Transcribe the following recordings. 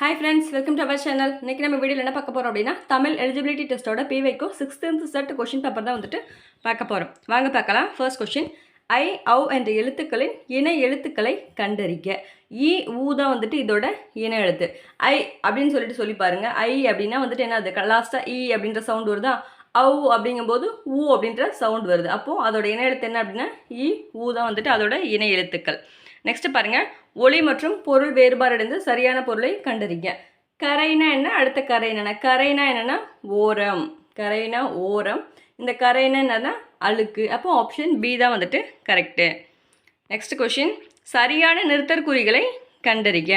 Hi friends welcome to our channel இன்றைக்கி நம்ம வீடியோவில் என்ன பார்க்க போகிறோம் அப்படின்னா தமிழ் எலிஜிபிலிட்டி டெஸ்ட்டோட பிவைக்கோ சிக்ஸ்த்து செட் கொஷின் பேப்பர் தான் வந்துட்டு பார்க்க போகிறோம் வாங்க பார்க்கலாம். ஃபர்ஸ்ட் கொஷின் ஐ ஔ என்ற எழுத்துக்களின் இணை எழுத்துக்களை கண்டறிக்க இ e, ஊ தான் வந்துட்டு இதோட இணை எழுத்து. ஐ அப்படின்னு சொல்லிட்டு சொல்லி பாருங்கள் ஐ அப்படின்னா வந்துட்டு என்னது லாஸ்ட்டாக இ e அப்படின்ற சவுண்ட் வருதா? ஔ அப்படிங்கும்போது ஊ அப்படின்ற சவுண்ட் வருது. அப்போது அதோட இணை எழுத்து என்ன அப்படின்னா e, இ ஊ தான் வந்துட்டு அதோட இணை எழுத்துக்கள். நெக்ஸ்ட் பாருங்க. ஒளி மற்றும் பொருள் வேறுபாடடைந்து சரியான பொருளை கண்டறிங்க. கரைனா என்ன? அடுத்த கரை என்னென்ன கரைனா என்னென்னா ஓரம். கரைனா ஓரம். இந்த கரைனா என்னன்னா அழுக்கு. அப்போ ஆப்ஷன் பி தான் வந்துட்டு கரெக்டு நெக்ஸ்ட் கொஷின் சரியான நிறுத்தற்குறிகளை கண்டறிக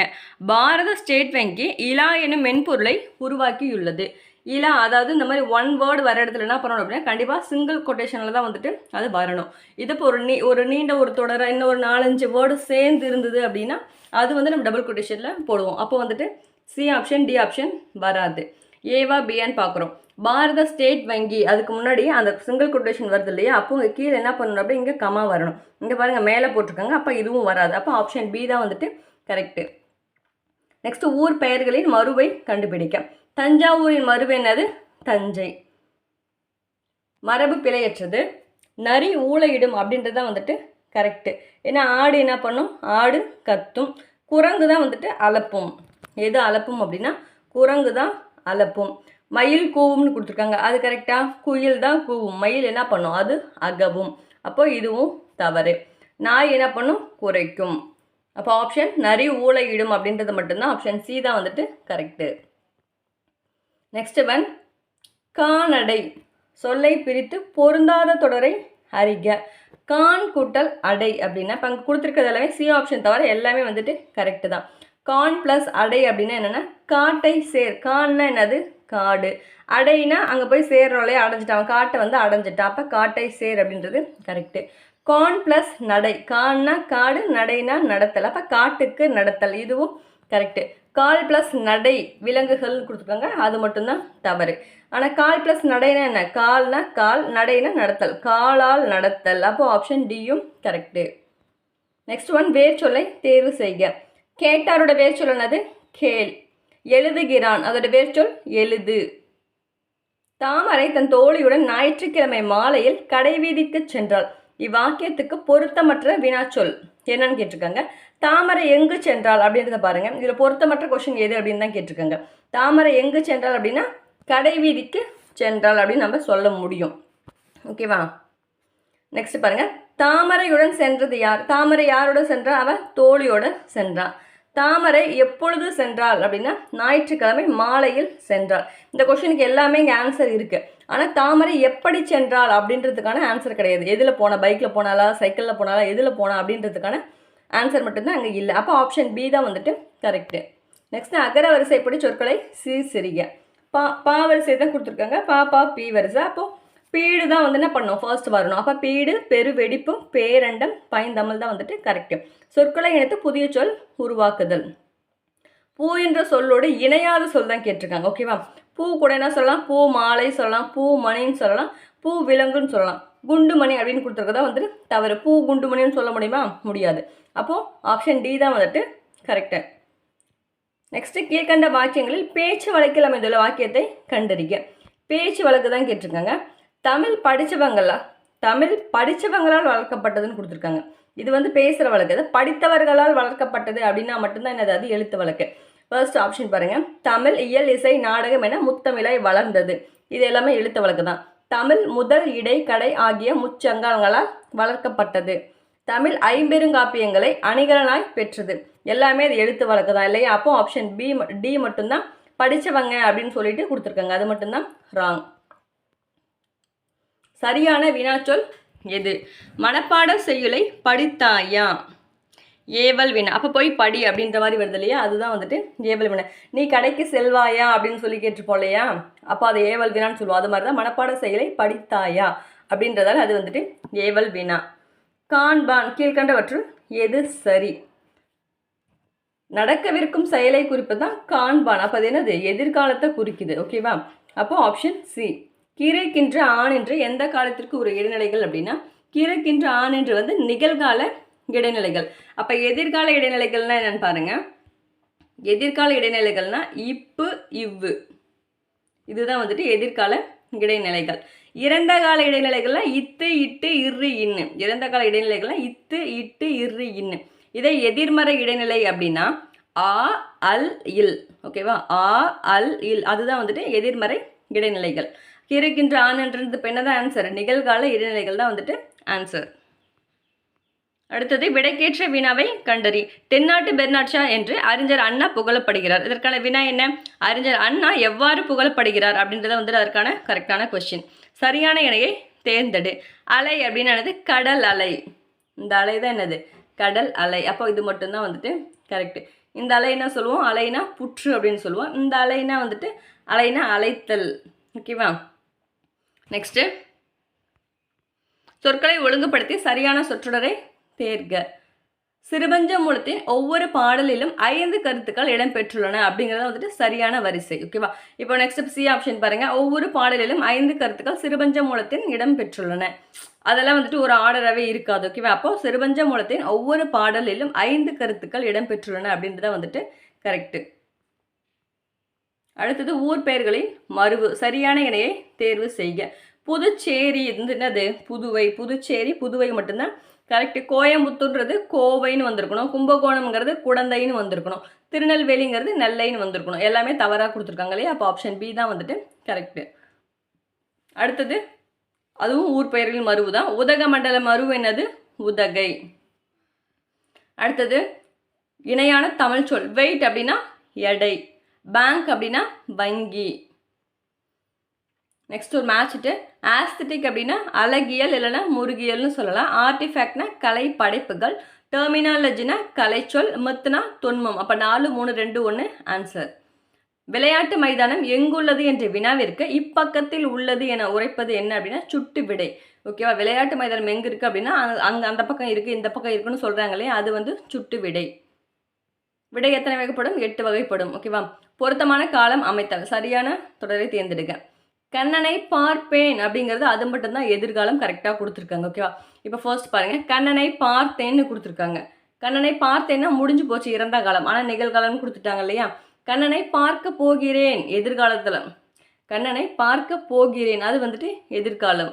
பாரத ஸ்டேட் வங்கி இலா எனும் மென்பொருளை உருவாக்கியுள்ளது. இல்லை அதாவது இந்த மாதிரி ஒன் வேர்டு வர இடத்துல என்ன பண்ணணும் அப்படின்னா கண்டிப்பாக சிங்கிள் கொட்டேஷனில் தான் வந்துட்டு அது வரணும். இது இப்போ ஒரு நீ ஒரு நீண்ட ஒரு தொடர இன்னும் ஒரு நாலஞ்சு வேர்டு சேர்ந்து இருந்தது அப்படின்னா அது வந்து நம்ம டபுள் கொட்டேஷனில் போடுவோம். அப்போ வந்துட்டு சி ஆப்ஷன் டி ஆப்ஷன் வராது. ஏவா பியான்னு பார்க்குறோம் பாரத ஸ்டேட் வங்கி அதுக்கு முன்னாடி அந்த சிங்கிள் கொட்டேஷன் வருது இல்லையா? அப்போ உங்கள் கீழே என்ன பண்ணணும் அப்படி இங்கே கமா வரணும். இங்கே பாருங்கள் மேலே போட்டிருக்காங்க. அப்போ இதுவும் வராது. அப்போ ஆப்ஷன் பி தான் வந்துட்டு கரெக்டு நெக்ஸ்ட் ஊர் பெயர்களின் மறுவை கண்டுபிடிக்க. தஞ்சாவூரின் மறுவு என்னது? தஞ்சை. மரபு பிழையற்றது. நரி ஊளையிடும் அப்படின்றது தான் வந்துட்டு கரெக்டு ஏன்னா ஆடு என்ன பண்ணும்? ஆடு கத்தும். குரங்கு தான் வந்துட்டு அலப்பும். எது அலப்பும் அப்படின்னா குரங்கு தான் அலப்பும். மயில் கூவும்னு கொடுத்துருக்காங்க. அது கரெக்டாக குயில் தான் கூவும். மயில் என்ன பண்ணும்? அது அகவும். அப்போ இதுவும் தவறு. நாய் என்ன பண்ணும்? குறைக்கும் அப்போ ஆப்ஷன் நரி ஊழையிடும் அப்படின்றது மட்டும்தான். ஆப்ஷன் சி தான் வந்துட்டு கரெக்டு நெக்ஸ்ட் ஒன் கானடை சொல்லை பிரித்து பொருந்தாத தொடரை அறிக. கான் கூட்டல் அடை அப்படின்னா இப்போ அங்கே கொடுத்துருக்கிறது எல்லாமே சி ஆப்ஷன் தவிர எல்லாமே வந்துட்டு கரெக்டு தான். கான் ப்ளஸ் அடை அப்படின்னா என்னென்னா காட்டை சேர். கான்னா என்னது? காடு. அடைனா அங்கே போய் சேர்றோலே அடைஞ்சிட்டான் காட்டை வந்து அடைஞ்சிட்டான் அப்போ காட்டை சேர் அப்படின்றது கரெக்டு கான் ப்ளஸ் நடை. கான்னா காடு நடைனா நடத்தல். அப்போ காட்டுக்கு நடத்தல். இதுவும் கரெக்டு கால் ப்ளஸ் நடை விலங்குகள்னு கொடுத்துருக்காங்க. அது மட்டும்தான் தவறு. ஆனால் கால் ப்ளஸ் நடைனா என்ன? கால்னா கால் நடைனா நடத்தல். காலால் நடத்தல். அப்போ ஆப்ஷன் டியும் கரெக்டு நெக்ஸ்ட் ஒன் வேர் சொல்லை தேர்வு செய்க. கேட்டாரோட வேர் சொல் என்னது? கேள். எழுதுகிறான். அதோட வேர் சொல் எழுது. தாமரை தன் தோழியுடன் ஞாயிற்றுக்கிழமை மாலையில் கடைவீதிக்கு சென்றாள். இவ்வாக்கியத்துக்கு பொருத்தமற்ற வினாச்சொல். என்னன்னு கேட்டிருக்காங்க. தாமரை எங்கு சென்றால் அப்படின்றத பாருங்க. இதில் பொருத்தமற்ற கொஷின் எது அப்படின்னு தான் கேட்டிருக்காங்க. தாமரை எங்கு சென்றால் அப்படின்னா கடைவீதிக்கு சென்றால் அப்படின்னு நம்ம சொல்ல முடியும். ஓகேவா நெக்ஸ்ட் பாருங்க. தாமரையுடன் சென்றது யார்? தாமரை யாரோட சென்றா? அவ தோழியோட சென்றா. தாமரை எப்பொழுது சென்றாள் அப்படின்னா ஞாயிற்றுக்கிழமை மாலையில் சென்றாள் இந்த கொஷனுக்கு எல்லாமே இங்கே ஆன்சர் இருக்கு. ஆனால் தாமரை எப்படி சென்றாள் அப்படின்றதுக்கான ஆன்சர் கிடையாது. எதில் போனால் பைக்கில் போனாலா சைக்கிளில் போனாலா எதில் போனா அப்படின்றதுக்கான ஆன்சர் மட்டும்தான் அங்கே இல்லை. அப்போ ஆப்ஷன் பி தான் வந்துட்டு கரெக்டு நெக்ஸ்ட் அகர வரிசைப்படி சொற்களை சீர்சிறிக பா பா வரிசை தான் கொடுத்துருக்காங்க. பா பா பி வரிசை. அப்போது பீடு தான் வந்து என்ன பண்ணோம் ஃபர்ஸ்ட் வரணும். அப்போ பீடு பெருவெடிப்பு பேரண்டம் பயந்தமிழ் தான் வந்துட்டு கரெக்டு சொற்களை இணைத்து புதிய சொல் உருவாக்குதல். பூ என்ற சொல்லோடு இணையாத சொல் தான் கேட்டிருக்காங்க. ஓகேவா பூ கூட என்ன சொல்லலாம்? பூ மாலை சொல்லலாம். பூ மணின்னு சொல்லலாம். பூ விலங்குன்னு சொல்லலாம். குண்டுமணி அப்படின்னு கொடுத்துருக்கதா வந்துட்டு தவறு. பூ குண்டுமணின்னு சொல்ல முடியுமா? முடியாது. அப்போது ஆப்ஷன் டி தான் வந்துட்டு கரெக்டு நெக்ஸ்ட்டு கீழ்கண்ட வாக்கியங்களில் பேச்சு வழக்கில் அமைந்துள்ள வாக்கியத்தை கண்டறிக. பேச்சு வழக்கு தான் கேட்டிருக்காங்க. தமிழ் படித்தவங்களா தமிழ் படித்தவங்களால் வளர்க்கப்பட்டதுன்னு கொடுத்துருக்காங்க. இது வந்து பேசுகிற வழக்கு. அது படித்தவர்களால் வளர்க்கப்பட்டது அப்படின்னா மட்டும்தான் என்னது? அது எழுத்து வழக்கு. ஃபர்ஸ்ட் ஆப்ஷன் பாருங்கள் தமிழ் இயல் இசை நாடகம் என முத்தமிழாய் வளர்ந்தது. இது எல்லாமே எழுத்து வழக்கு தான். தமிழ் முதல் இடை கடை ஆகிய முச்சங்கங்களால் வளர்க்கப்பட்டது. தமிழ் ஐம்பெருங்காப்பியங்களை அணிகலனாய் பெற்றது. எல்லாமே அது எழுத்து வழக்கு தான் இல்லையா? அப்போ ஆப்ஷன் பி டி மட்டும்தான் படித்தவங்க அப்படின்னு சொல்லிட்டு கொடுத்துருக்காங்க. அது மட்டும்தான் ராங் சரியான வினாச்சொல் எது? மனப்பாட செய்யுளை படித்தாயா? ஏவல் வினா. அப்போ போய் படி அப்படின்ற மாதிரி வருது இல்லையா? அதுதான் வந்துட்டு ஏவல் வினா. நீ கடைக்கு செல்வாயா அப்படின்னு சொல்லி கேட்டிருப்போம் இல்லையா? அப்போ அது ஏவல் வினான்னு சொல்லுவோம். அது மாதிரி தான் மனப்பாட செயலை படித்தாயா அப்படின்றதால அது வந்துட்டு ஏவல் வினா. காண்பான் கீழ்கண்டவற்றுள் எது சரி? நடக்கவிருக்கும் செயலை குறிப்பு தான் காண்பான். அப்போ அது என்னது? எதிர்காலத்தை குறிக்குது. ஓகேவா அப்போ ஆப்ஷன் சி கீரைக்கின்ற ஆண் என்று எந்த காலத்திற்கு ஒரு இடைநிலைகள் அப்படின்னா கீரைக்கின்ற ஆண் என்று வந்து நிகழ்கால இடைநிலைகள். அப்போ எதிர்கால இடைநிலைகள்னா என்னன்னு பாருங்க. எதிர்கால இடைநிலைகள்னா இப்பு இவ்வு. இதுதான் வந்துட்டு எதிர்கால இடைநிலைகள். இறந்த கால இடைநிலைகள்லாம் இத்து இட்டு இரு இன்னு. இறந்த கால இடைநிலைகள்லாம் இத்து இட்டு இரு இன்னு. இதை எதிர்மறை இடைநிலை அப்படின்னா ஆ அல் இல். ஓகேவா? ஆ அல் இல். அதுதான் வந்துட்டு எதிர்மறை இடைநிலைகள். இருக்கின்ற ஆனன்றது இப்போ என்னதான் ஆன்சர் நிகழ்கால இடைநிலைகள் தான் வந்துட்டு ஆன்சர் அடுத்தது விடைக்கேற்ற வினாவை கண்டறி. தென்னாட்டு பெர்னாட்ஷா என்று அறிஞர் அண்ணா புகழப்படுகிறார். இதற்கான வினா என்ன? அறிஞர் அண்ணா எவ்வாறு புகழப்படுகிறார் அப்படின்றத வந்துட்டு அதற்கான கரெக்டான கொஸ்டின் சரியான இணையை தேர்ந்தெடு. அலை அப்படின்னு என்னது? கடல் அலை. இந்த அலை தான் என்னது? கடல் அலை. அப்போ இது மட்டும்தான் வந்துட்டு கரெக்டு இந்த அலைனா சொல்லுவோம்? அலைனா புற்று அப்படின்னு சொல்லுவோம். இந்த அலைனா வந்துட்டு அலைனா அலைத்தல். ஓகேவா நெக்ஸ்ட்டு சொற்களை ஒழுங்குபடுத்தி சரியான சொற்றொடரை தேர்க. சிறுபஞ்சமூலத்தின் ஒவ்வொரு பாடலிலும் ஐந்து கருத்துக்கள் இடம்பெற்றுள்ளன அப்படிங்கிறது வந்துட்டு சரியான வரிசை ஓகேவா இப்போ நெக்ஸ்ட் சி ஆப்ஷன் பாருங்க. ஒவ்வொரு பாடலிலும் ஐந்து கருத்துக்கள் சிறுபஞ்ச மூலத்தின் இடம்பெற்றுள்ளன. அதெல்லாம் வந்துட்டு ஒரு ஆர்டராகவே இருக்காது ஓகேவா அப்போ சிறுபஞ்ச மூலத்தின் ஒவ்வொரு பாடலிலும் ஐந்து கருத்துக்கள் இடம்பெற்றுள்ளன அப்படின்றத வந்துட்டு கரெக்டு அடுத்தது ஊர் பெயர்களின் மறுவு சரியான இணையை தேர்வு செய்க. புதுச்சேரி இது என்னது? புதுவை. புதுச்சேரி புதுவை மட்டும்தான் கரெக்டு கோயம்புத்தூர்ன்றது கோவைன்னு வந்திருக்கணும். கும்பகோணம்ங்கிறது குடந்தைன்னு வந்திருக்கணும். திருநெல்வேலிங்கிறது நெல்லைன்னு வந்திருக்கணும். எல்லாமே தவறாக கொடுத்துருக்காங்க இல்லையா? அப்போ ஆப்ஷன் பி தான் வந்துட்டு. கரெக்டு அடுத்தது அதுவும் ஊர் பெயர்கள் மருவு தான். உதகமண்டல மருவு என்னது? உதகை. அடுத்தது இணையான தமிழ் சொல். வெயிட் அப்படின்னா எடை. பேங்க் அப்படின்னா வங்கி. நெக்ஸ்ட் ஒரு மேட்சிட்டு ஆஸ்தட்டிக் அப்படின்னா அழகியல் இல்லைன்னா முருகியல்னு சொல்லலாம். ஆர்டிஃபேக்ட்னா கலை படைப்புகள் டெர்மினாலஜினா கலைச்சொல் மித்துனா தொன்மம் அப்போ நாலு மூணு ரெண்டு ஒன்று ஆன்சர் விளையாட்டு மைதானம் எங்குள்ளது என்ற வினாவிற்கு இப்பக்கத்தில் உள்ளது என உரைப்பது என்ன அப்படின்னா சுட்டு விடை. ஓகேவா விளையாட்டு மைதானம் எங்கே இருக்குது அப்படின்னா அங்கே அந்த பக்கம் இருக்குது இந்த பக்கம் இருக்குன்னு சொல்கிறாங்க இல்லையா? அது வந்து சுட்டு விடை. விடை எத்தனை வகைப்படும்? எட்டு வகைப்படும். ஓகேவா பொருத்தமான காலம் அமைத்தல். சரியான தொடரை தேர்ந்தெடுக்க கண்ணனை பார்ப்பேன் அப்படிங்கிறது அது மட்டும்தான் எதிர்காலம் கரெக்டாக கொடுத்துருக்காங்க ஓகேவா இப்போ ஃபர்ஸ்ட் பாருங்கள் கண்ணனை பார்த்தேன்னு கொடுத்துருக்காங்க. கண்ணனை பார்த்தேன்னா முடிஞ்சு போச்சு இறந்த காலம். ஆனால் நிகழ்காலம்னு கொடுத்துட்டாங்க இல்லையா? கண்ணனை பார்க்க போகிறேன் எதிர்காலத்தில். கண்ணனை பார்க்க போகிறேன். அது வந்துட்டு எதிர்காலம்.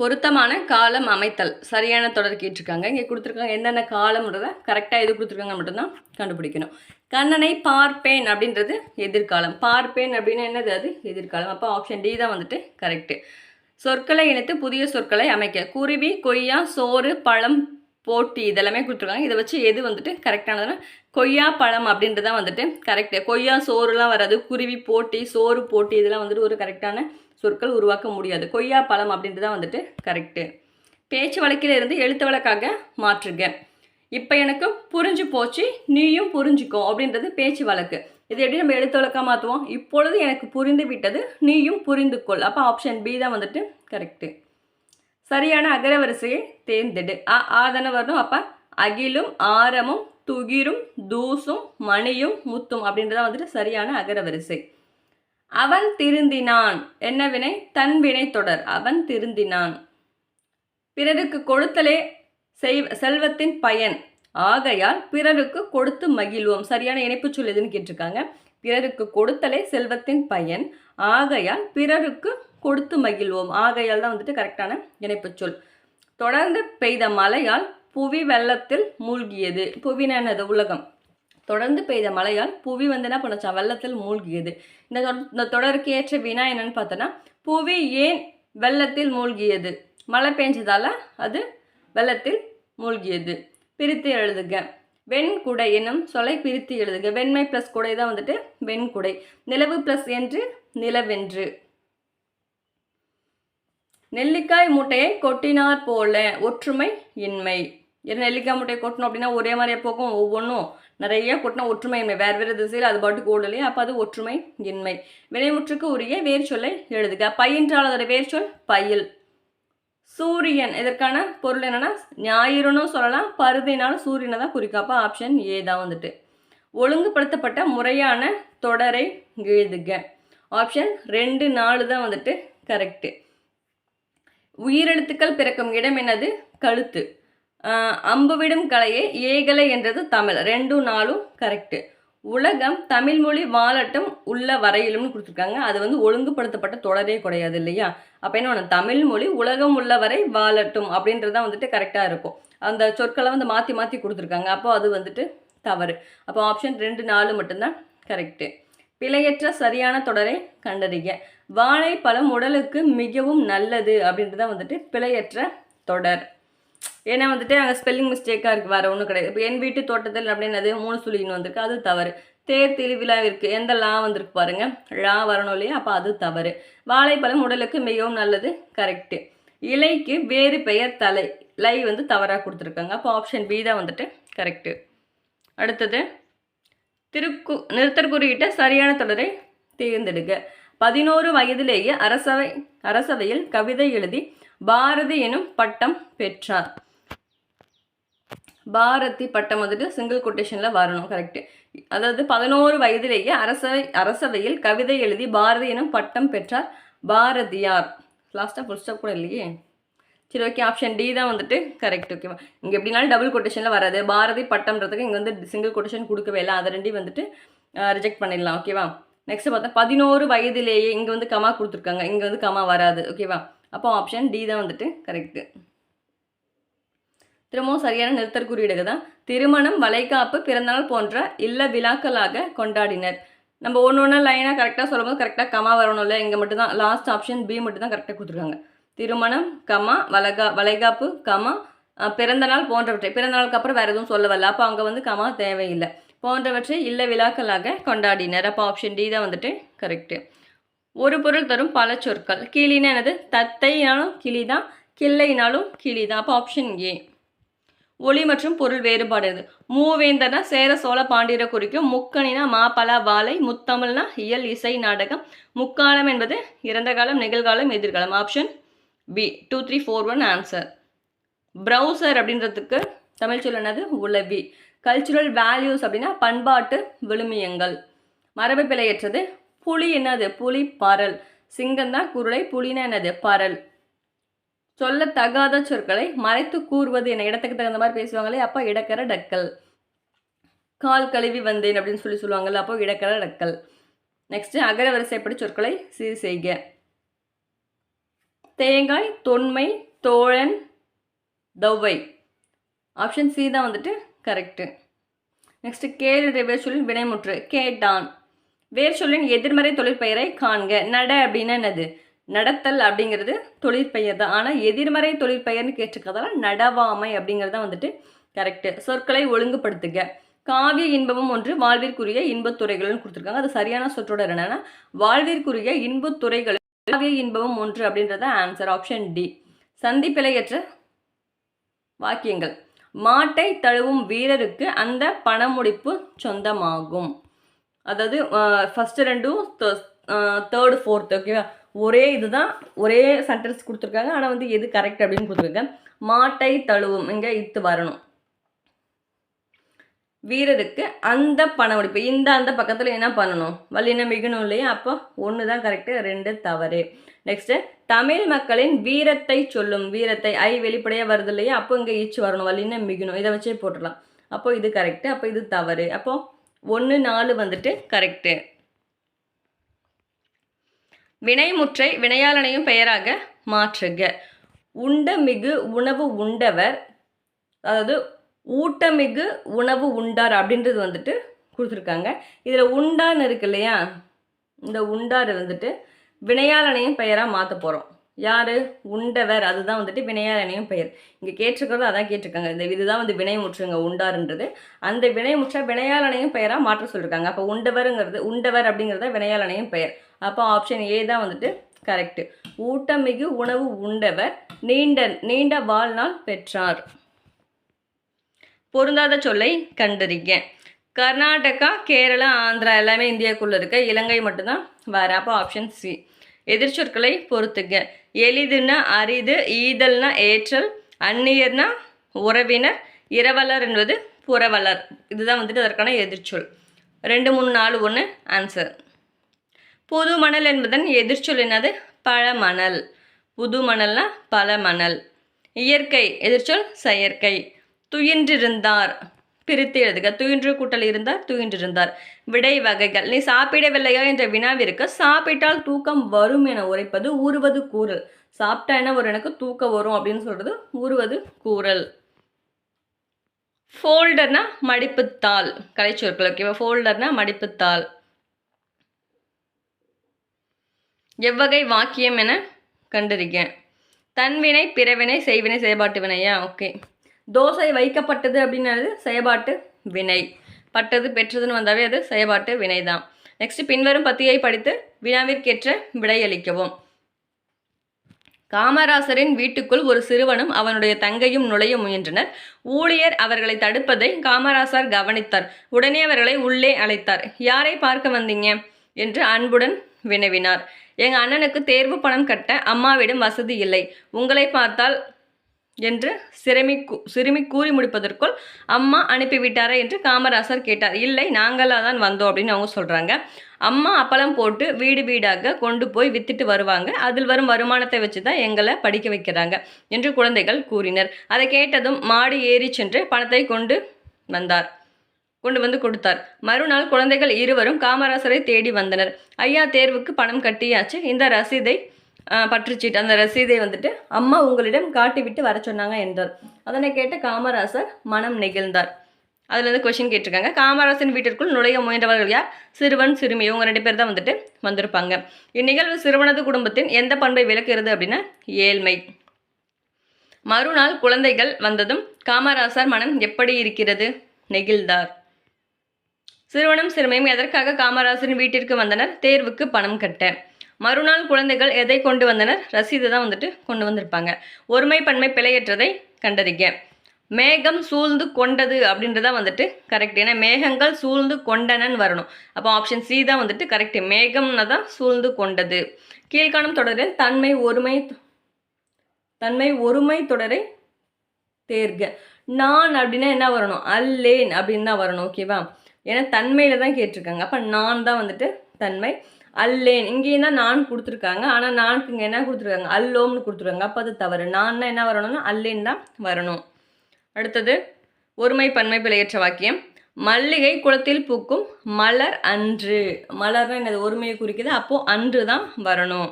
பொருத்தமான காலம் அமைத்தல். சரியான தொடர் கேட்டிருக்காங்க. இங்கே கொடுத்துருக்காங்க என்னென்ன காலம்ன்றதை கரெக்டாக எது கொடுத்துருக்காங்க மட்டும்தான் கண்டுபிடிக்கணும். கண்ணனை பார்ப்பேன் அப்படின்றது எதிர்காலம். பார்ப்பேன் அப்படின்னா என்னது அது? எதிர்காலம். அப்போ ஆப்ஷன் டி தான் வந்துட்டு கரெக்டு சொற்களை இணைத்து புதிய சொற்களை அமைக்க. குருவி கொய்யா சோறு பழம் போட்டி இதெல்லாமே கொடுத்துருக்காங்க. இதை வச்சு எது வந்துட்டு கரெக்டானதுன்னா கொய்யா பழம் அப்படின்றது தான் வந்துட்டு கரெக்டு கொய்யா சோறுலாம் வராது. குருவி போட்டி சோறு போட்டி இதெல்லாம் வந்துட்டு ஒரு கரெக்டான சொற்கள் உருவாக்க முடியாது. கொய்யா பழம் அப்படின்றது தான் வந்துட்டு கரெக்டு பேச்சு வழக்கிலிருந்து எழுத்து வழக்காக மாற்றுக. இப்போ எனக்கு புரிஞ்சு போச்சு நீயும் புரிஞ்சுக்கோ அப்படின்றது பேச்சு வழக்கு. இது எப்படி நம்ம எழுத்து மாற்றுவோம் இப்பொழுது எனக்கு புரிந்து விட்டது நீயும் புரிந்து கொள் அப்போ ஆப்ஷன் பி தான் வந்துட்டு கரெக்டு சரியான அகரவரிசையை தேர்ந்தெடு. அ ஆதன வரணும்? அப்போ அகிலும் ஆரமும் துகிரும் தூசும் மணியும் முத்தும் அப்படின்றத வந்துட்டு சரியான அகரவரிசை அவன் திருந்தினான். என்ன வினை? தன் வினை தொடர். அவன் திருந்தினான். பிறருக்கு கொடுத்தலே செய் செல்வத்தின் பயன். ஆகையால் பிறருக்கு கொடுத்து மகிழ்வோம். சரியான இணைப்பு சொல் எதுன்னு கேட்டிருக்காங்க. பிறருக்கு கொடுத்தலே செல்வத்தின் பயன். ஆகையால் பிறருக்கு கொடுத்து மகிழ்வோம். ஆகையால் தான் வந்துட்டு கரெக்டான இணைப்பு சொல். தொடர்ந்து பெய்த மழையால் புவி வெள்ளத்தில் மூழ்கியது. புவினது உலகம். தொடர்ந்து பெய்த மழையால் புவி வந்து என்ன பண்ணுச்சா? வெள்ளத்தில் மூழ்கியது. இந்த இந்த தொடருக்கு ஏற்ற வினா என்னன்னு பார்த்தோன்னா புவி ஏன் வெள்ளத்தில் மூழ்கியது? மழை பெஞ்சதால அது வெள்ளத்தில் மூழ்கியது. பிரித்து எழுதுக. வெண்குடை என்னும் சொல்லை பிரித்து எழுதுக. வெண்மை ப்ளஸ் குடை தான் வந்துட்டு வெண்குடை நிலவு ப்ளஸ் என்று நிலவென்று. நெல்லிக்காய் மூட்டையை கொட்டினார் போல ஒற்றுமை இன்மை. ஏன்னா நெல்லிக்காய் மூட்டையை கொட்டணும் அப்படின்னா ஒரே மாதிரியே போக்கும். ஒவ்வொன்றும் நிறைய கொட்டினா ஒற்றுமை இன்மை. வேறு வேறு திசையில் அது பாட்டுக்கு ஓடலையே அப்போ அது ஒற்றுமை இன்மை. வினைமுற்றுக்கு உரிய வேர் சொல்லை எழுதுக பையன்றால் அதோட வேர்ச்சொல் பயில். சூரியன் இதற்கான பொருள் என்னென்னா ஞாயிறுனும் சொல்லலாம் பருதினாலும் சூரியனை தான் குறிக்காப்ப ஆப்ஷன் ஏ தான் வந்துட்டு. ஒழுங்குபடுத்தப்பட்ட முறையான தொடரை எழுதுக. ஆப்ஷன் ரெண்டு நாலு தான் வந்துட்டு கரெக்டு உயிரெழுத்துக்கள் பிறக்கும் இடம் என்னது? கழுத்து. அம்புவிடும் கலையே ஏகலை என்றது தமிழ். ரெண்டும் நாளும் கரெக்டு உலகம் தமிழ் மொழி வாழட்டும் உள்ள வரையிலும்னு கொடுத்துருக்காங்க. அது வந்து ஒழுங்குபடுத்தப்பட்ட தொடரே கிடையாது இல்லையா? அப்போ என்ன பண்ணணும்? தமிழ் மொழி உலகம் உள்ள வரை வாழட்டும் அப்படின்றது தான் வந்துட்டு கரெக்டாக இருக்கும். அந்த சொற்களை வந்து மாற்றி மாற்றி கொடுத்துருக்காங்க. அப்போ அது வந்துட்டு தவறு. அப்போ ஆப்ஷன் ரெண்டு நாலு மட்டும்தான் கரெக்டு பிழையற்ற சரியான தொடரை கண்டறிய. வாழைப்பழம் உடலுக்கு மிகவும் நல்லது அப்படின்றத வந்துட்டு பிழையற்ற தொடர். ஏன்னா வந்துட்டு அங்கே ஸ்பெல்லிங் மிஸ்டேக்காக இருக்குது வேறு ஒன்றும் கிடையாது. இப்போ என் வீட்டு தோட்டத்தில் அப்படின்னது மூணு சுழின்னு வந்திருக்கு அது தவறு. தேர் திருவிழாவிற்கு எந்த லா வந்திருக்கு பாருங்கள் லா வரணும் இல்லையா? அப்போ அது தவறு. வாழைப்பழம் உடலுக்கு மிகவும் நல்லது கரெக்டு இலைக்கு வேறு பெயர் தலை. லை வந்து தவறாக கொடுத்துருக்காங்க. அப்போ ஆப்ஷன் பி தான் வந்துட்டு கரெக்டு அடுத்தது திருக்கு நிறுத்தற்குறியிட்ட சரியான தொடரை தேர்ந்தெடுக்க பதினோரு வயதிலேயே அரசவை அரசவையில் கவிதை எழுதி பாரதி எனும் பட்டம் பெற்றார். பாரதி பட்டம் வந்துட்டு சிங்கிள் கொட்டேஷனில் வரணும் கரெக்டு அதாவது பதினோரு வயதிலேயே அரசவை அரசவையில் கவிதை எழுதி பாரதி எனும் பட்டம் பெற்றார் பாரதியார். லாஸ்ட்டாக ஃபுல் ஸ்டாப் கூட இல்லையே. சரி ஓகே ஆப்ஷன் டி தான் வந்துட்டு கரெக்ட் ஓகேவா இங்கே எப்படினாலும் டபுள் கொட்டேஷனில் வராது. பாரதி பட்டம்ன்றதுக்கு இங்கே வந்து சிங்கிள் கொட்டேஷன் கொடுக்கவே இல்லை. அதை ரெண்டையும் வந்துட்டு ரிஜெக்ட் பண்ணிடலாம் ஓகேவா நெக்ஸ்ட் பார்த்தா பதினோரு வயதிலேயே இங்கே வந்து கமா கொடுத்துருக்காங்க. இங்கே வந்து கமா வராது ஓகேவா அப்போ ஆப்ஷன் டி தான் வந்துட்டு கரெக்டு திரும்பவும் சரியான நிறுத்தற் குறியீடுக தான் திருமணம் வளைகாப்பு பிறந்தநாள் போன்ற இல்ல விழாக்களாக கொண்டாடினர். நம்ம ஒன்று ஒன்று லைனாக கரெக்டாக சொல்லும்போது கரெக்டாக கமா வரணும்ல இங்கே மட்டும்தான் லாஸ்ட் ஆப்ஷன் பி மட்டும் தான் கரெக்டாக கொடுத்துருக்காங்க. திருமணம் கமா வளைகா வளைகாப்பு கமா பிறந்தநாள் போன்றவற்றை. பிறந்தநாளுக்கு அப்புறம் வேறு எதுவும் சொல்ல வரல அப்போ அங்கே வந்து கமா தேவையில்லை. போன்றவற்றை இல்ல விழாக்களாக கொண்டாடினர். அப்போ ஆப்ஷன் டி தான் வந்துட்டு கரெக்டு ஒரு பொருள் தரும் பல சொற்கள். கிளினா என்னது? தத்தைனாலும் கிளி தான் கிள்ளைனாலும் கிளி தான் அப்போ ஆப்ஷன் ஏ ஒளி மற்றும் பொருள் வேறுபாடு இது மூவேந்தர்னா சேர சோழ பாண்டியரை குறிக்கும் முக்கணினா மாப்பலா வாழை முத்தமிழ்னா இயல் இசை நாடகம். முக்காலம் என்பது இறந்த காலம் நிகழ்காலம் எதிர்காலம். Option B two three four one answer browser அப்படின்றதுக்கு தமிழ் சொல் என்னது? உளவி. கல்ச்சுரல் வேல்யூஸ் அப்படின்னா பண்பாட்டு விழுமியங்கள். மரபு பிழையற்றது புலி என்னது? புலி பரல். சிங்கம் தான் குருளை புலினா என்னது? பரல். சொல்லத்தகாத சொற்களை மறைத்து கூறுவது என்ன? இடத்துக்கு தகுந்த மாதிரி பேசுவாங்களே அப்போ இடக்கர டக்கல். கால் கழுவி வந்தேன் அப்படின்னு சொல்லி சொல்லுவாங்கல்ல அப்போ இடக்கர டக்கல். நெக்ஸ்ட் அகர வரிசைப்படி சொற்களை சீர் செய்க. தேங்காய் தொன்மை தோழன் தவ்வை. ஆப்ஷன் சி தான் வந்துட்டு கரெக்டு நெக்ஸ்ட் கேள் என்ற சொல்லி வினைமுற்று. கேட்டான். வேர் சொல்லின் எதிர்மறை தொழிற்பெயரை காண்க. நட அப்படின்னா என்னது? நடத்தல் அப்படிங்கிறது தொழிற்பெயர் தான். ஆனால் எதிர்மறை தொழிற்பெயர்னு கேட்டிருக்கிறதால நடவாமை அப்படிங்கிறது தான் வந்துட்டு கரெக்டு சொற்களை ஒழுங்குபடுத்துக. காவிய இன்பமும் ஒன்று வாழ்விற்குரிய இன்பத்துறைகள்னு கொடுத்துருக்காங்க. அது சரியான சொற்றொடர் என்னன்னா வாழ்விற்குரிய இன்பத்துறைகள் காவிய இன்பமும் ஒன்று அப்படின்றத ஆன்சர் ஆப்ஷன் டி சந்திப்பிலையற்ற வாக்கியங்கள். மாட்டை தழுவும் வீரருக்கு அந்த பணமுடிப்பு சொந்தமாகும். அதாவது ஃபஸ்ட்டு ரெண்டும் தேர்டு ஃபோர்த்து ஓகேவா ஒரே இதுதான் ஒரே சென்டென்ஸ் கொடுத்துருக்காங்க. ஆனால் வந்து எது கரெக்ட் அப்படின்னு கொடுத்துருக்கேன் மாட்டை தழுவும். இங்கே இத்து வரணும். வீரருக்கு அந்த பணமுடிப்பு இந்த அந்த பக்கத்தில் என்ன பண்ணணும்? வல்லின மிகணும் இல்லையா? அப்போ ஒன்று தான் கரெக்டு ரெண்டு தவறு. நெக்ஸ்ட்டு தமிழ் மக்களின் வீரத்தை சொல்லும். வீரத்தை ஐ வெளிப்படையாக வருது இல்லையா? அப்போ இங்கே ஈச்சு வரணும். வல்லின மிகணும் இதை வச்சே போட்டுடலாம். அப்போ இது கரெக்டு அப்போ இது தவறு. அப்போது ஒன்று நாலு வந்துட்டு கரெக்டு வினைமுற்றை வினையாளனையும் பெயராக மாற்றுக. உண்டமிகு உணவு உண்டவர் அதாவது ஊட்டமிகு உணவு உண்டார் அப்படின்றது வந்துட்டு கொடுத்துருக்காங்க. இதில் உண்டான்னு இருக்கு இல்லையா? இந்த உண்டார் வந்துட்டு வினையாளனையும் பெயராக மாற்ற போகிறோம் யார்? உண்டவர். அதுதான் வந்துட்டு வினையாளனையும் பெயர். இங்கே கேட்டிருக்கிறது அதான் கேட்டிருக்காங்க. இந்த இதுதான் வந்து வினைமுற்றுங்க உண்டாருன்றது. அந்த வினைமுற்ற வினையாளனையும் பெயராக மாற்ற சொல்லியிருக்காங்க அப்போ உண்டவருங்கிறது உண்டவர் அப்படிங்கிறத வினையாளனையும் பெயர். அப்போ ஆப்ஷன் ஏ தான் வந்துட்டு கரெக்டு ஊட்டமிகு உணவு உண்டவர் நீண்ட நீண்ட வாழ்நாள் பெற்றார். பொருந்தாத சொல்லை கண்டறிங்க. கர்நாடகா கேரளா ஆந்திரா எல்லாமே இந்தியாவுக்குள்ளே இருக்க இலங்கை மட்டும்தான் வேறு அப்போ ஆப்ஷன் சி எதிர்ச்சொற்களை பொறுத்துங்க. எளிதுனா அரிது ஈதல்னா ஏற்றல் அந்நியர்னா உறவினர் இரவலர் என்பது புறவலர். இதுதான் வந்துட்டு அதற்கான எதிர்ச்சொல். ரெண்டு மூணு நாலு ஒன்று ஆன்சர் புது மணல் என்பதன் எதிர்ச்சொல் என்னது? பழமணல். புது மணல்னா பழமணல். இயற்கை எதிர்ச்சொல் செயற்கை. துயின்றிருந்தார். பிரித்து எழுதுக. துயின்று கூட்டல் இருந்தார் துயின்றிருந்தார். விடை வகைகள். நீ சாப்பிடவில்லையா என்ற வினாவிற்கு சாப்பிட்டால் தூக்கம் வரும் என உரைப்பது ஊறுவது கூறல். சாப்பிட்டா என்ன வரும் எனக்கு தூக்கம் வரும் அப்படின்னு சொல்றது ஊறுவது கூறல். ஃபோல்டர்னா மடிப்புத்தாள் கலைச்சொற்கள் ஓகேவா ஃபோல்டர்னா மடிப்புத்தாள் எவ்வகை வாக்கியம் என கண்டிருக்கேன் தன்வினை பிறவினை செய்வினை செயல்பாட்டு வினையா? ஓகே தோசை வைக்கப்பட்டது அப்படின்றது செயபாட்டு வினை. பட்டது பெற்றதுன்னு வந்தாவே அது செயபாட்டு வினை தான் நெக்ஸ்ட் பின்வரும் பத்தியை படித்து வினாவிற்கேற்ற விடையளிக்கவும் காமராசரின் வீட்டுக்குள் ஒரு சிறுவனும் அவனுடைய தங்கையும் நுழைய முயன்றனர். ஊழியர் அவர்களை தடுப்பதை காமராசர் கவனித்தார். உடனே அவர்களை உள்ளே அழைத்தார். யாரை பார்க்க வந்தீங்க? என்று அன்புடன் வினவினார். எங்கள் அண்ணனுக்கு தேர்வு பணம் கட்ட அம்மாவிடம் வசதி இல்லை. உங்களை பார்த்தால் என்று சிறுமி சிறுமி கூறி முடிப்பதற்குள் அம்மா அனுப்பிவிட்டாரா என்று காமராசர் கேட்டார். இல்லை நாங்களாக தான் வந்தோம் அப்படின்னு அவங்க சொல்கிறாங்க அம்மா அப்பளம் போட்டு வீடு வீடாக கொண்டு போய் வித்துட்டு வருவாங்க. அதில் வரும் வருமானத்தை வச்சு தான் எங்களை படிக்க வைக்கிறாங்க என்று குழந்தைகள் கூறினர். அதை கேட்டதும் மாடு ஏறி சென்று பணத்தை கொண்டு வந்தார். கொண்டு வந்து கொடுத்தார். மறுநாள் குழந்தைகள் இருவரும் காமராசரை தேடி வந்தனர். ஐயா தேர்வுக்கு பணம் கட்டியாச்சு. இந்த ரசீதை பற்றுச்சீட்டு அந்த ரசீதை வந்துட்டு அம்மா உங்களிடம் காட்டிவிட்டு வர சொன்னாங்க என்றார். அதனை கேட்ட காமராசர் மனம் நெகிழ்ந்தார். அதுலேருந்து கொஷின் கேட்டிருக்காங்க. காமராசன் வீட்டிற்குள் நுழைய முயன்றவர்கள் யார்? சிறுவன் சிறுமி இவங்க ரெண்டு பேர் தான் வந்துட்டு வந்திருப்பாங்க. இந்நிகழ்வு சிறுவனது குடும்பத்தின் எந்த பண்பை விளக்குகிறது அப்படின்னா ஏழ்மை. மறுநாள் குழந்தைகள் வந்ததும் காமராசர் மனம் எப்படி இருக்கிறது? நெகிழ்ந்தார். சிறுவனும் சிறுமியும் எதற்காக காமராசரின் வீட்டிற்கு வந்தனர்? தேர்வுக்கு பணம் கட்ட. மறுநாள் குழந்தைகள் எதை கொண்டு வந்தனர்? ரசீது தான் வந்துட்டு கொண்டு வந்திருப்பாங்க. ஒருமை பன்மை பிழையற்றதை கண்டறிக்க மேகம் சூழ்ந்து கொண்டது அப்படின்றதா வந்துட்டு கரெக்ட் ஏன்னா மேகங்கள் சூழ்ந்து கொண்டனன்னு வரணும். அப்போ ஆப்ஷன் சி தான் வந்துட்டு கரெக்ட் மேகம்னு தான் சூழ்ந்து கொண்டது. கீழ்காணும் தொடரில் தன்மை ஒருமை தன்மை ஒருமை தொடரை தேர்க. நான் அப்படின்னா என்ன வரணும்? அல்லேன் அப்படின்னு தான் வரணும். ஓகேவா ஏன்னா தன்மையில தான் கேட்டிருக்காங்க. அப்போ நான் தான் வந்துட்டு தன்மை அல்லேன். இங்கேயும் தான் நான் கொடுத்துருக்காங்க. ஆனால் நானுக்கு இங்கே என்ன கொடுத்துருக்காங்க? அல்லோம்னு கொடுத்துருக்காங்க. அப்போ அது தவறு. நான்னா என்ன வரணும்னா அல்லேன் தான் வரணும். அடுத்தது ஒருமை பன்மை பிழையற்ற வாக்கியம். மல்லிகை குளத்தில் பூக்கும் மலர் அன்று. மலர்னா என்னது? ஒருமையை குறிக்குது. அப்போது அன்று தான் வரணும்.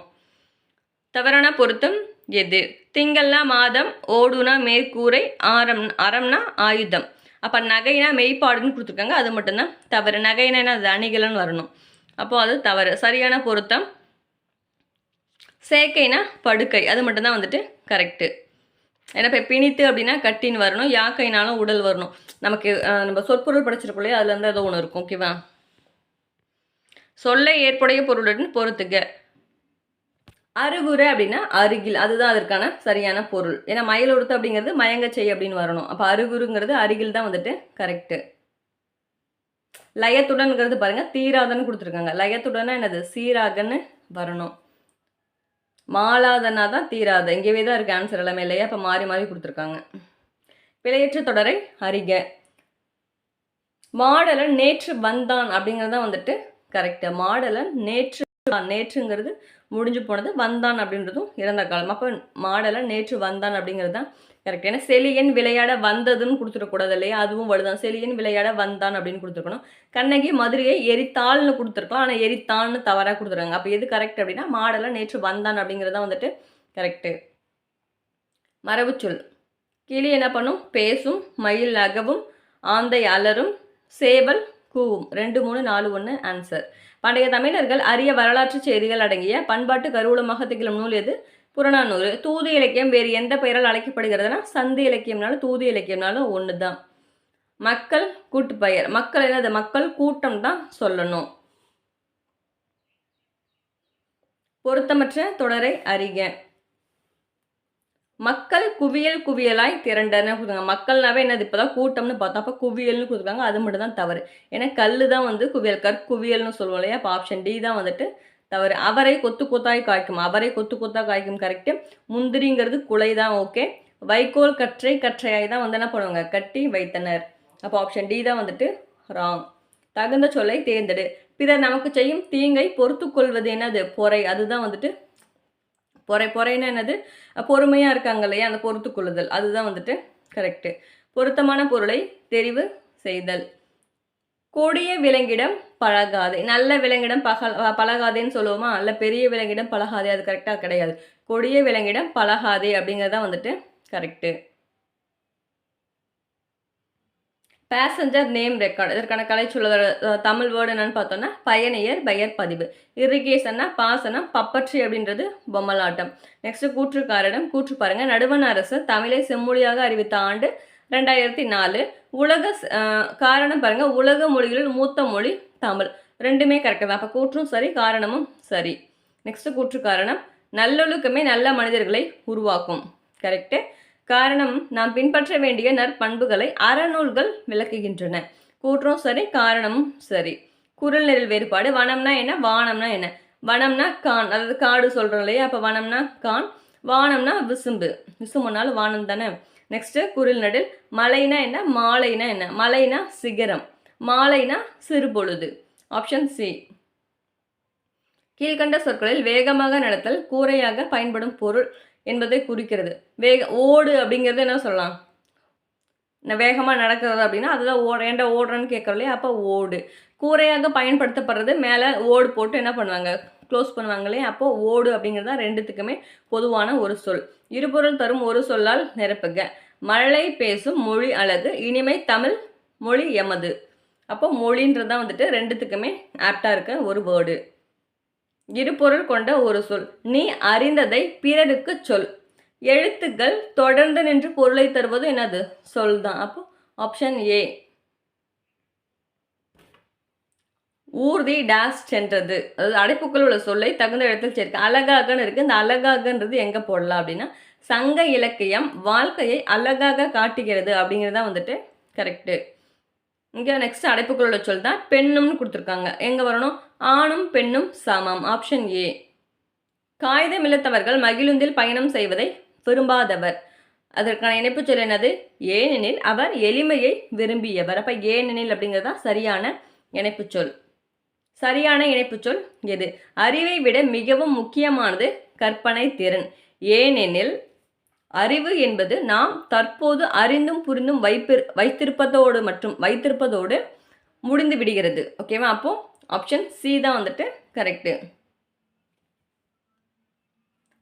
தவறான பொருத்தம் எது? திங்கள்னா மாதம் ஓடுனா மேற்கூரை ஆரம் அறம்னா ஆயுதம். அப்போ நகைனா மெய்ப்பாடுன்னு கொடுத்துருக்காங்க. அது மட்டும்தான் தவறு. நகைனா என்ன அது அணிகலன்னு வரணும். அப்போ அது தவறு. சரியான பொருத்தம். சேக்கைனா படுக்கை. அது மட்டும்தான் வந்துட்டு கரெக்டு ஏன்னா இப்போ பிணித்து அப்படின்னா கட்டின்னு வரணும். யாக்கைனாலும் உடல் வரணும். நமக்கு நம்ம சொற்பொருள் படிச்சிருக்கோம் இல்லையா? அதுல ஏதோ ஒன்று இருக்கும். ஓகேவா சொல்லை ஏற்புடைய பொருளுடன் பொறுத்துக்க அருகுரை அப்படின்னா அருகில். அதுதான் அதற்கான சரியான பொருள். ஏன்னா மயிலொடுத்து அப்படிங்கிறது மயங்க செய் அப்படின்னு வரணும். அப்போ அருகுருங்கிறது அருகில் தான் வந்துட்டு கரெக்டு லயத்துடன்ங்கிறது பாருங்க தீராதன்னு கொடுத்துருக்காங்க. லயத்துடனா என்னது? சீராகன்னு வரணும். மாலாதனா தான் தீராத. இங்கேயே தான் இருக்குது ஆன்சர் எல்லாமே இல்லையா? இப்போ மாறி மாறி கொடுத்துருக்காங்க. பிழையற்ற தொடரை அறிக. மாடலன் நேற்று வந்தான் அப்படிங்கிறதுதான் வந்துட்டு கரெக்டு மாடலன் நேற்று நேற்றுங்கிறது முடிஞ்சு போனது வந்தான் அப்படின்றதும் இறந்த காலம். அப்போ மாடலன் நேற்று வந்தான் அப்படிங்கிறது தான் கரெக்ட் ஏன்னா செலியன் விளையாட வந்ததுன்னு கொடுத்துடக்கூடாது இல்லையா அதுவும் வலுதான். செலியன் விளையாட வந்தான் அப்படின்னு கொடுத்துருக்கணும். கண்ணகி மதுரையை எரித்தாள்னு கொடுத்துருக்கலாம். ஆனால் எரித்தான்னு தவறாக கொடுத்துருக்காங்க. அப்போ எது கரெக்ட் அப்படின்னா மாடெல்லாம் நேற்று வந்தான் அப்படிங்கிறது தான் வந்துட்டு கரெக்டு மரபுச்சொல். கிளி என்ன பண்ணும்? பேசும் மயில் அகவும் ஆந்தை அலரும் சேவல் கூவும். ரெண்டு மூணு நாலு ஒன்று ஆன்சர் பண்டைய தமிழர்கள் அரிய வரலாற்று செய்திகள் அடங்கிய பண்பாட்டு கருவூலமாக திகழும் நூல் எது? புறநானூறு. தூது இலக்கியம் வேறு எந்த பெயரால் அழைக்கப்படுகிறதுனா சந்தி இலக்கியம்னாலும் தூது இலக்கியம்னாலும் ஒன்று தான் மக்கள் கூட்டுப்பெயர். மக்கள் என்னது? மக்கள் கூட்டம் தான் சொல்லணும். பொருத்தமற்ற தொடரை அறிக. மக்கள் குவியல் குவியலாய் திரண்டன கொடுத்தாங்க மக்கள்னாவே என்னது? இப்போதான் கூட்டம்னு பார்த்தோம் அப்போ குவியல்னு கொடுத்துருக்காங்க அது மட்டும் தான் தவறு. ஏன்னா கல் தான் வந்து குவியல். கற்குவியல்னு சொல்லுவோம் இல்லையா? அப்போ ஆப்ஷன் டி தான் வந்துட்டு தவறு. அவரை கொத்து கொத்தாய் காய்க்கும். அவரை கொத்து கொத்தாக காய்க்கும் கரெக்டு முந்திரிங்கிறது குலை தான் ஓகே வைக்கோல் கற்றை கற்றையாய் தான் வந்து என்ன பண்ணுவாங்க? கட்டி வைத்தனர். அப்போ ஆப்ஷன் டி தான் வந்துட்டு ராங் தகுந்த சொல்லை தேர்ந்தெடு. பிறர் நமக்கு செய்யும் தீங்கை பொறுத்து கொள்வது என்னது? பொறை. அதுதான் வந்துட்டு பொறை. பொறைன்னா என்னது? பொறுமையாக இருக்காங்க இல்லையா? அந்த பொறுத்து கொள்ளுதல். அதுதான் வந்துட்டு கரெக்டு பொருத்தமான பொருளை தெரிவு செய்தல். கொடிய விலங்கிடம் பழகாதே. நல்ல விலங்கிடம் பகல் பழகாதேன்னு சொல்லுவோமா? அல்ல பெரிய விலங்கிடம் பழகாதே. அது கரெக்டாக கிடையாது. கொடிய விலங்கிடம் பழகாதே அப்படிங்கிறதான் வந்துட்டு கரெக்டு பேசஞ்சர் நேம் ரெக்கார்டு இதற்கான கலை சொல்லுதல் தமிழ் வேர்டு என்னன்னு பார்த்தோம்னா பயணியர் பெயர் பதிவு. இரிகேஷன்னா பாசனம் பப்பற்றி அப்படின்றது பொம்மலாட்டம். நெக்ஸ்ட் கூற்றுக்காரிடம் கூற்று பாருங்க. நடுவண் அரசு தமிழை செம்மொழியாக அறிவித்த ஆண்டு ரெண்டாயிரத்தி நாலு. உலக காரணம் பாருங்கள் உலக மொழிகளில் மூத்த மொழி தமிழ். ரெண்டுமே கரெக்டு தான். அப்போ கூற்றும் சரி காரணமும் சரி. நெக்ஸ்ட்டு கூற்று காரணம். நல்லொழுக்கமே நல்ல மனிதர்களை உருவாக்கும். கரெக்டு காரணம் நாம் பின்பற்ற வேண்டிய நற்பண்புகளை அறநூல்கள் விளக்குகின்றன. கூற்றும் சரி காரணமும் சரி. குரல் நிரல் வேறுபாடு. வனம்னா என்ன? வானம்னா என்ன? வனம்னா கான். அதாவது காடு சொல்கிறோம் இல்லையா? அப்போ வனம்னா கான். வானம்னா விசும்பு. விசும்புனாலும் வானம் தானே? நெக்ஸ்ட்டு குரில் நடில். மலைனா என்ன? மாலைனா என்ன? மலைனா சிகரம். மாலைனா சிறுபொழுது. ஆப்ஷன் சி கீழ்கண்ட சொற்களில் வேகமாக நடத்தல் கூரையாக பயன்படும் பொருள் என்பதை குறிக்கிறது. வேக ஓடு அப்படிங்கிறது என்ன சொல்லலாம்? வேகமாக நடக்கிறது அப்படின்னா அதுதான் ஓட ஏன்டா ஓடுறேன்னு கேட்குறோம் இல்லையா? அப்போ ஓடு. கூரையாக பயன்படுத்தப்படுறது மேலே ஓடு போட்டு என்ன பண்ணுவாங்க? க்ளோஸ் பண்ணுவாங்களே அப்போ ஓடு அப்படிங்கிறது தான் ரெண்டுத்துக்குமே பொதுவான ஒரு சொல். இருபொருள் தரும் ஒரு சொல்லால் நிரப்புக. மழை பேசும் மொழி அழகு இனிமை தமிழ் மொழி எமது. அப்போ மொழின்றது தான் வந்துட்டு ரெண்டுத்துக்குமே ஆப்டாக இருக்க ஒரு வேர்டு இருபொருள் கொண்ட ஒரு சொல். நீ அறிந்ததை பிறருக்கு சொல். எழுத்துக்கள் தொடர்ந்து நின்று பொருளை தருவது என்னது? சொல் தான் அப்போ ஆப்ஷன் ஏ ஊர்தி டேஸ் சென்றது. அதாவது அடைப்புக்குள் உள்ள சொல்லை தகுந்த இடத்தில் சேர்க்க அழகாகன்னு இருக்குது இந்த அழகாகன்றது எங்கே போடலாம் அப்படின்னா சங்க இலக்கியம் வாழ்க்கையை அழகாக காட்டுகிறது அப்படிங்கிறது தான் வந்துட்டு கரெக்டு இங்கே நெக்ஸ்ட் அடைப்புக்குள்ள சொல் தான் பெண்ணும்னு கொடுத்துருக்காங்க. எங்கே வரணும்? ஆணும் பெண்ணும் சமம். ஆப்ஷன் ஏ காகிதம் மகிழுந்தில் பயணம் செய்வதை விரும்பாதவர். அதற்கான இணைப்பு சொல் என்னது? ஏனெனில் அவர் எளிமையை விரும்பியவர். அப்போ ஏனெனில் அப்படிங்கிறது தான் சரியான இணைப்பு சொல். சரியான இணைப்பு சொல் எது? அறிவை விட மிகவும் முக்கியமானது கற்பனை திறன். ஏனெனில் அறிவு என்பது நாம் தற்போது அறிந்தும் புரிந்தும் வைப்பி வைத்திருப்பதோடு மற்றும் வைத்திருப்பதோடு முடிந்து விடுகிறது. ஓகேவா அப்போ ஆப்ஷன் சி தான் வந்துட்டு கரெக்டு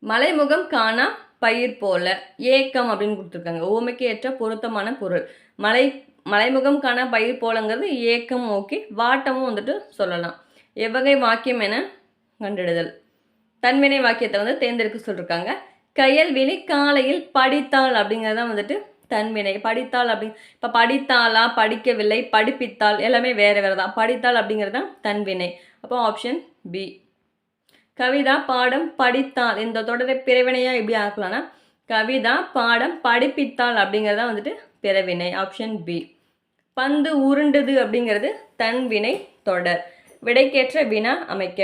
மலைமுகம் காணா பயிர் போல. ஏக்கம் அப்படின்னு கொடுத்துருக்காங்க. ஓமைக்கு ஏற்ற பொருத்தமான பொருள். மலை மலைமுகம்கான பயிர் போலங்கிறது ஏக்கம் ஓகே வாட்டமும் வந்துட்டு சொல்லலாம். எவ்வகை வாக்கியம் என கண்டிடுதல். தன்வினை வாக்கியத்தை வந்து தேர்ந்தெடுக்க சொல்லியிருக்காங்க கையல்வினை காலையில் படித்தாள் அப்படிங்கிறது தான் வந்துட்டு தன்வினை. படித்தாள் அப்படி இப்போ படித்தாளா படிக்கவில்லை படிப்பித்தாள் எல்லாமே வேறு வேறு தான். படித்தாள் அப்படிங்கிறது தான் தன்வினை. அப்போ ஆப்ஷன் பி கவிதா பாடம் படித்தாள். இந்த தொடரை பிறவினையாக எப்படி ஆக்கலாம்னா கவிதா பாடம் படிப்பித்தாள் அப்படிங்கிறதா வந்துட்டு பிறவினை. ஆப்ஷன் பி பந்து உருண்டது அப்படிங்கிறது தன் வினை தொடர். விடைக்கேற்ற வினா அமைக்க.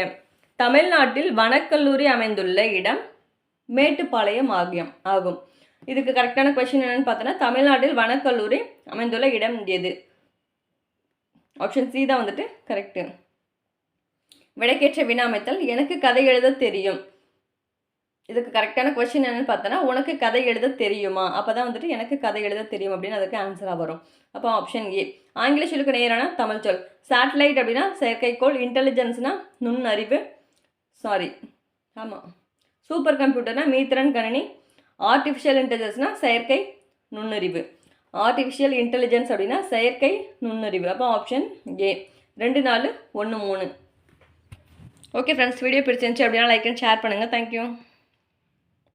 தமிழ்நாட்டில் வனக்கல்லூரி அமைந்துள்ள இடம் மேட்டுப்பாளையம் ஆகியம் ஆகும். இதுக்கு கரெக்டான கொஷின் என்னென்னு பார்த்தோன்னா தமிழ்நாட்டில் வனக்கல்லூரி அமைந்துள்ள இடம் எது? ஆப்ஷன் சி தான் வந்துட்டு கரெக்டு விடைக்கேற்ற வினா அமைத்தல் எனக்கு கதை எழுத தெரியும். இதுக்கு கரெக்டான கொஷின் என்னென்னு பார்த்தோன்னா உனக்கு கதை எழுத தெரியுமா? அப்போ தான் வந்துட்டு எனக்கு கதை எழுத தெரியும் அப்படின்னு அதுக்கு ஆன்சராக வரும். அப்போ ஆப்ஷன் ஏ ஆங்கில சொல்லுக்கு நேரான தமிழ் சொல். சேட்டலைட் அப்படின்னா செயற்கைக்கோள் இன்டெலிஜென்ஸ்னால் நுண்ணறிவு. சாரி ஆமாம் சூப்பர் கம்ப்யூட்டர்னா மீத்திரன் கணினி. ஆர்டிஃபிஷியல் இன்டெலிஜென்ஸ்னால் செயற்கை நுண்ணறிவு. ஆர்டிஃபிஷியல் இன்டெலிஜென்ஸ் அப்படின்னா செயற்கை நுண்ணறிவு. அப்போ ஆப்ஷன் ஏ ரெண்டு நாலு ஒன்று மூணு. ஓகே ஃப்ரெண்ட்ஸ் வீடியோ பிடிச்சிருந்துச்சு அப்படின்னா லைக் அண்ட் ஷேர் பண்ணுங்கள் தேங்க்யூ